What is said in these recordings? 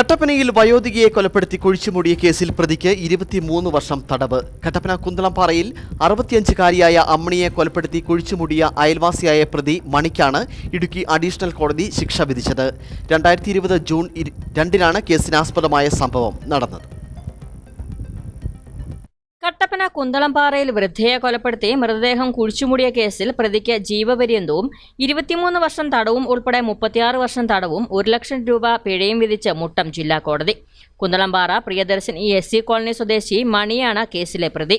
കട്ടപ്പനയിൽ വയോധികയെ കൊലപ്പെടുത്തി കുഴിച്ചുമൂടിയ കേസിൽ പ്രതിക്ക് ഇരുപത്തിമൂന്ന് വർഷം തടവ്. കട്ടപ്പന കുന്തളംപാറയിൽ അറുപത്തിയഞ്ചുകാരിയായ അമ്മണിയെ കൊലപ്പെടുത്തി കുഴിച്ചുമൂടിയ അയൽവാസിയായ പ്രതി മണിക്കാണ് ഇടുക്കി അഡീഷണൽ കോടതി ശിക്ഷ വിധിച്ചത്. രണ്ടായിരത്തി ജൂൺ രണ്ടിനാണ് കേസിനാസ്പദമായ സംഭവം നടന്നത്. കട്ടപ്പന കുന്തളംപാറയിൽ വൃദ്ധയെ കൊലപ്പെടുത്തി മൃതദേഹം കുഴിച്ചുമൂടിയ കേസിൽ പ്രതിക്ക് ജീവപര്യന്തവും ഇരുപത്തിമൂന്ന് വർഷം തടവും ഉൾപ്പെടെ മുപ്പത്തിയാറ് വർഷം തടവും ഒരു ലക്ഷം രൂപ പിഴയും വിധിച്ച് മുട്ടം ജില്ലാ കോടതി. കുന്തളംപാറ പ്രിയദർശൻ ഈ എസ് സി കോളനി സ്വദേശി മണിയാണ് കേസിലെ പ്രതി.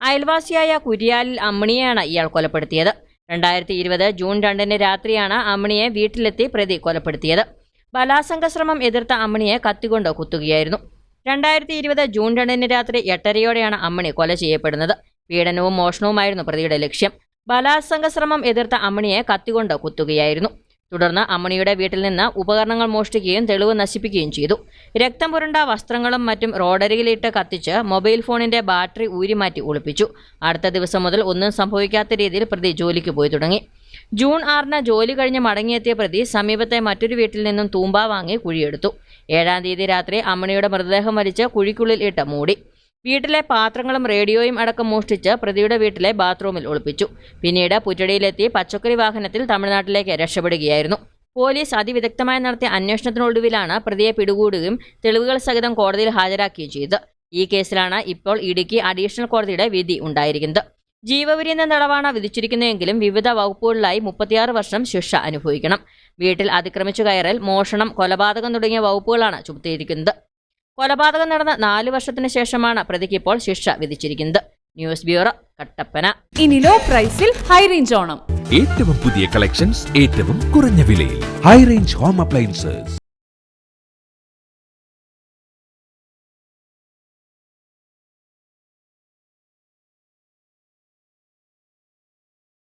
അയൽവാസിയായ കുരിയാലിൽ അമ്മിണിയാണ് ഇയാൾ കൊലപ്പെടുത്തിയത്. രണ്ടായിരത്തി ഇരുപത് ജൂൺ രണ്ടിന് രാത്രിയാണ് അമ്മിണിയെ വീട്ടിലെത്തി പ്രതി കൊലപ്പെടുത്തിയത്. ബലാസംഗ ശ്രമം എതിർത്ത അമ്മിണിയെ കത്തികൊണ്ട് കുത്തുകയായിരുന്നു. രണ്ടായിരത്തി ഇരുപത് ജൂൺ രണ്ടിന് രാത്രി എട്ടരയോടെയാണ് അമ്മണി കൊല ചെയ്യപ്പെടുന്നത്. പീഡനവും മോഷണവുമായിരുന്നു പ്രതിയുടെ ലക്ഷ്യം. ബലാത്സംഗ ശ്രമം എതിർത്ത അമ്മണിയെ കത്തികൊണ്ട് കുത്തുകയായിരുന്നു. തുടർന്ന് അമ്മണിയുടെ വീട്ടിൽ നിന്ന് ഉപകരണങ്ങൾ മോഷ്ടിക്കുകയും തെളിവ് നശിപ്പിക്കുകയും ചെയ്തു. രക്തം പുരണ്ട വസ്ത്രങ്ങളും മറ്റും റോഡരികിലിട്ട് കത്തിച്ച് മൊബൈൽ ഫോണിന്റെ ബാറ്ററി ഊരിമാറ്റി ഒളിപ്പിച്ചു. അടുത്ത ദിവസം മുതൽ ഒന്നും സംഭവിക്കാത്ത രീതിയിൽ പ്രതി ജോലിക്ക് പോയി തുടങ്ങി. ജൂൺ ആറിന് ജോലി കഴിഞ്ഞ് മടങ്ങിയെത്തിയ പ്രതി സമീപത്തെ മറ്റൊരു വീട്ടിൽ നിന്നും തൂമ്പ വാങ്ങി കുഴിയെടുത്തു. ഏഴാം തീയതി രാത്രി അമ്മണിയുടെ മൃതദേഹം വലിച്ച് കുഴിക്കുള്ളിൽ ഇട്ട് മൂടി. വീട്ടിലെ പാത്രങ്ങളും റേഡിയോയും അടക്കം മോഷ്ടിച്ച് പ്രതിയുടെ വീട്ടിലെ ബാത്റൂമിൽ ഒളിപ്പിച്ചു. പിന്നീട് പുറ്റടിയിലെത്തി പച്ചക്കറി വാഹനത്തിൽ തമിഴ്നാട്ടിലേക്ക് രക്ഷപ്പെടുകയായിരുന്നു. പോലീസ് അതിവിദഗ്ധമായി നടത്തിയ അന്വേഷണത്തിനൊടുവിലാണ് പ്രതിയെ പിടികൂടുകയും തെളിവുകൾ സഹിതം കോടതിയിൽ ഹാജരാക്കുകയും ചെയ്തത്. ഈ കേസിലാണ് ഇപ്പോൾ ഇടുക്കി അഡീഷണൽ കോടതിയുടെ വിധി ഉണ്ടായിരിക്കുന്നത്. ജീവപര്യന്ത തടവാണ് വിധിച്ചിരിക്കുന്നതെങ്കിലും വിവിധ വകുപ്പുകളിലായി മുപ്പത്തിയാറ് വർഷം ശിക്ഷ അനുഭവിക്കണം. വീട്ടിൽ അതിക്രമിച്ചു കയറൽ മോഷണം കൊലപാതകം തുടങ്ങിയ വകുപ്പുകളാണ് ചുമത്തിയിരിക്കുന്നത്. കൊലപാതകം നടന്ന നാല് വർഷത്തിന് ശേഷമാണ് പ്രതിക്ക് ഇപ്പോൾ ശിക്ഷ വിധിച്ചിരിക്കുന്നത്. News bureau Kattappana. ഇനി ലോ പ്രൈസിൽ ഹൈ റേഞ്ച് ഓണം. ഏറ്റവും പുതിയ കളക്ഷൻസ് ഏറ്റവും കുറഞ്ഞ വിലയിൽ. High range home appliances